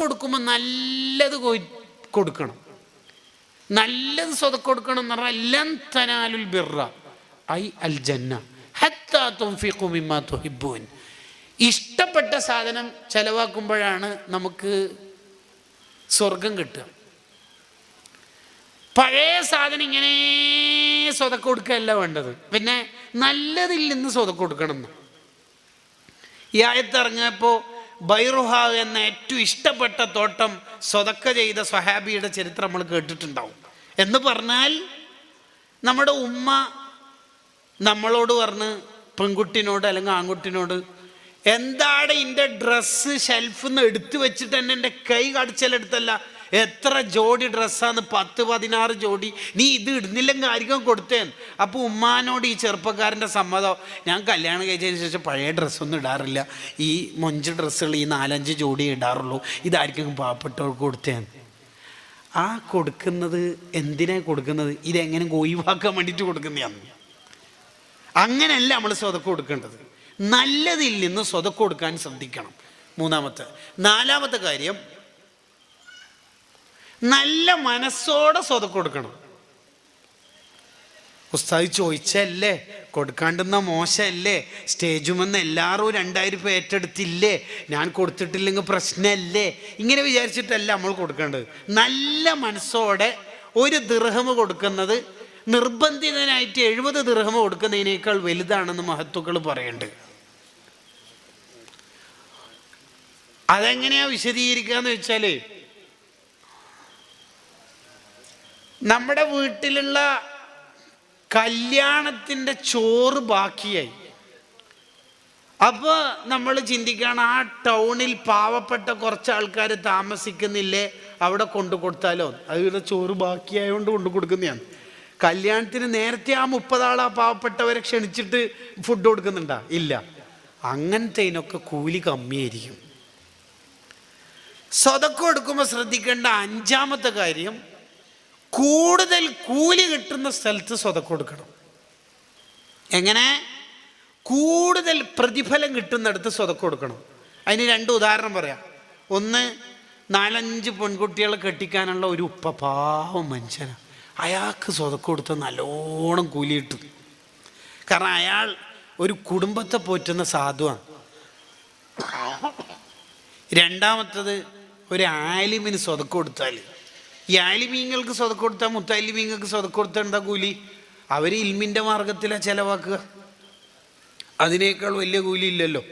കൊടുക്കുമ്പോൾ നല്ലത് കൊടുക്കണം. നല്ലത് സ്വത കൊടുക്കണം എന്ന് പറഞ്ഞാൽ എല്ലാം തനാലുൽ ബിറ ഐ അൽ ജന്ന ഇഷ്ടപ്പെട്ട സാധനം ചെലവാക്കുമ്പോഴാണ് നമുക്ക് സ്വർഗം കിട്ടുക. പഴയ സാധനം ഇങ്ങനെ സ്വതക്ക് കൊടുക്കുകയല്ല വേണ്ടത്. പിന്നെ നല്ലതിൽ നിന്ന് സ്വതക്ക് കൊടുക്കണം എന്ന്. ഈ ആയത്ത് ഇറങ്ങിയപ്പോൾ ബൈറുഹ എന്ന ഏറ്റവും ഇഷ്ടപ്പെട്ട തോട്ടം സ്വതക്ക ചെയ്ത സ്വഹാബിയുടെ ചരിത്രം നമ്മൾ കേട്ടിട്ടുണ്ടാവും. എന്ന് പറഞ്ഞാൽ നമ്മുടെ ഉമ്മ നമ്മളോട് പറഞ്ഞ് പെൺകുട്ടിനോട് അല്ലെങ്കിൽ ആൺകുട്ടിനോട് എന്താണ് എന്റെ ഡ്രസ്സ് ഷെൽഫിൽ നിന്ന് എടുത്തു വെച്ചിട്ട് തന്നെ എന്റെ കൈ കടിച്ചാലെടുത്തല്ല എത്ര ജോഡി ഡ്രസ്സാണ് പത്ത് പതിനാറ് ജോഡി. നീ ഇത് ഇടുന്നില്ലെങ്കിൽ ആയിരിക്കും കൊടുത്തേൻ. അപ്പോൾ ഉമ്മാനോട് ഈ ചെറുപ്പക്കാരന്റെ സമ്മതം ഞാൻ കല്യാണം കഴിച്ചതിന് ശേഷം പഴയ ഡ്രസ്സൊന്നും ഇടാറില്ല. ഈ മൊഞ്ച് ഡ്രസ്സുകൾ ഈ നാലഞ്ച് ജോഡി ഇടാറുള്ളൂ. ഇതായിരിക്കും പാവപ്പെട്ടവർക്ക് കൊടുത്തേൻ. ആ കൊടുക്കുന്നത് എന്തിനാ കൊടുക്കുന്നത്? ഇതെങ്ങനെ ഒഴിവാക്കാൻ വേണ്ടിയിട്ട് കൊടുക്കുന്നതാണ്. അങ്ങനെയല്ല നമ്മൾ സ്വതക്ക് കൊടുക്കേണ്ടത്. നല്ലതിൽ നിന്ന് സ്വതക്ക് കൊടുക്കാൻ ശ്രദ്ധിക്കണം. മൂന്നാമത്തെ നാലാമത്തെ കാര്യം നല്ല മനസ്സോടെ സ്വതക്ക് കൊടുക്കണം. ഉസ്താദ് ചോദിച്ചല്ലേ കൊടുക്കാണ്ടെന്ന മോശമല്ലേ സ്റ്റേജുമെന്ന് എല്ലാവരും രണ്ടായിരം രൂപ ഏറ്റെടുത്തില്ലേ ഞാൻ കൊടുത്തിട്ടില്ലെങ്കിൽ പ്രശ്നമല്ലേ ഇങ്ങനെ വിചാരിച്ചിട്ടല്ല നമ്മൾ കൊടുക്കേണ്ടത്. നല്ല മനസ്സോടെ ഒരു ദൃഹമ കൊടുക്കുന്നത് നിർബന്ധിതനായിട്ട് എഴുപത് ദൃഹമ കൊടുക്കുന്നതിനേക്കാൾ വലുതാണെന്ന് മഹത്വക്കൾ പറയുന്നുണ്ട്. അതെങ്ങനെയാ വിശദീകരിക്കുക എന്ന് വെച്ചാൽ നമ്മുടെ വീട്ടിലുള്ള കല്യാണത്തിന്റെ ചോറ് ബാക്കിയായി. അപ്പോൾ നമ്മൾ ചിന്തിക്കുകയാണ് ആ ടൗണിൽ പാവപ്പെട്ട കുറച്ച് ആൾക്കാർ താമസിക്കുന്നില്ലേ? അവിടെ കൊണ്ടു കൊടുത്താലോ? അതിവിടെ ചോറ് ബാക്കിയായതുകൊണ്ട് കൊണ്ടു കൊടുക്കുന്നതാണ്. കല്യാണത്തിന് നേരത്തെ ആ മുപ്പതാൾ ആ പാവപ്പെട്ടവരെ ക്ഷണിച്ചിട്ട് ഫുഡ് കൊടുക്കുന്നുണ്ടാ? ഇല്ല. അങ്ങനത്തേനൊക്കെ കൂലി കമ്മിയായിരിക്കും. സ്വതക്കം കൊടുക്കുമ്പോൾ ശ്രദ്ധിക്കേണ്ട അഞ്ചാമത്തെ കാര്യം കൂടുതൽ കൂലി കിട്ടുന്ന സ്ഥലത്ത് സ്വതക്ക് കൊടുക്കണം. എങ്ങനെ? കൂടുതൽ പ്രതിഫലം കിട്ടുന്നിടത്ത് സ്വതക്ക് കൊടുക്കണം. അതിന് രണ്ട് ഉദാഹരണം പറയാം. ഒന്ന് നാലഞ്ച് പെൺകുട്ടികളെ കെട്ടിക്കാനുള്ള ഒരു ഉപ്പ പാവം മനുഷ്യനാണ് അയാൾക്ക് സ്വതക്ക് കൊടുത്ത നല്ലോണം കൂലി കിട്ടും. കാരണം അയാൾ ഒരു കുടുംബത്തെ പോറ്റുന്ന സാധുവാണ്. രണ്ടാമത്തത് ഒരു ആലിമിന് സ്വതക്ക് കൊടുത്താൽ ഈ ആലിമീങ്ങൾക്ക് സ്വത കൊടുത്താൽ മുത്താലിമീങ്ങൾക്ക് സ്വത കൊടുത്താൽ എന്താ കൂലി? അവർ ഇൽമിന്റെ മാർഗത്തിലാണ് ചിലവാക്കുക. അതിനേക്കാൾ വലിയ കൂലി ഇല്ലല്ലോ.